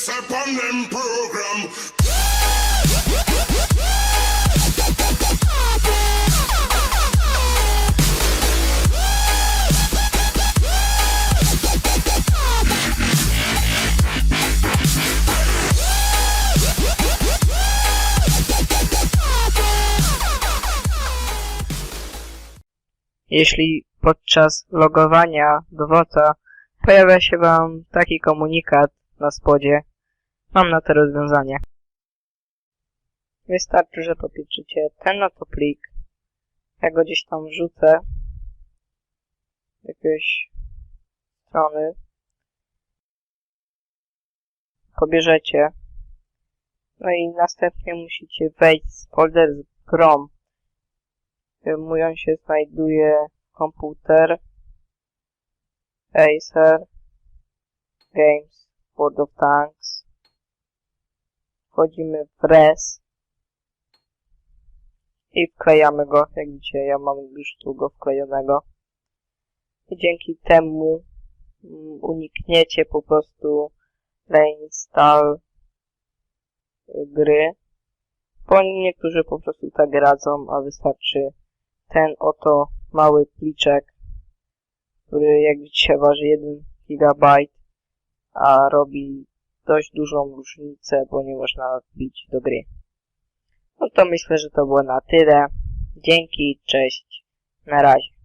this upon them program. Jeśli podczas logowania do WOTA pojawia się Wam taki komunikat na spodzie, mam na to rozwiązanie. Wystarczy, że popieczycie ten oto plik. Ja go gdzieś tam wrzucę z jakiejś strony. Pobierzecie. No i następnie musicie wejść w folder z Chrome. Mój on się znajduje komputer, Acer, Games, World of Tanks. Wchodzimy w res i wklejamy go. Jak widzicie, ja mam już tu go wklejonego. I dzięki temu mm, unikniecie po prostu reinstall gry. Bo niektórzy po prostu tak radzą, a wystarczy ten oto mały pliczek, który jak widzicie waży 1 GB, a robi dość dużą różnicę, bo nie można wbić do gry. No to myślę, że to było na tyle. Dzięki, cześć, na razie.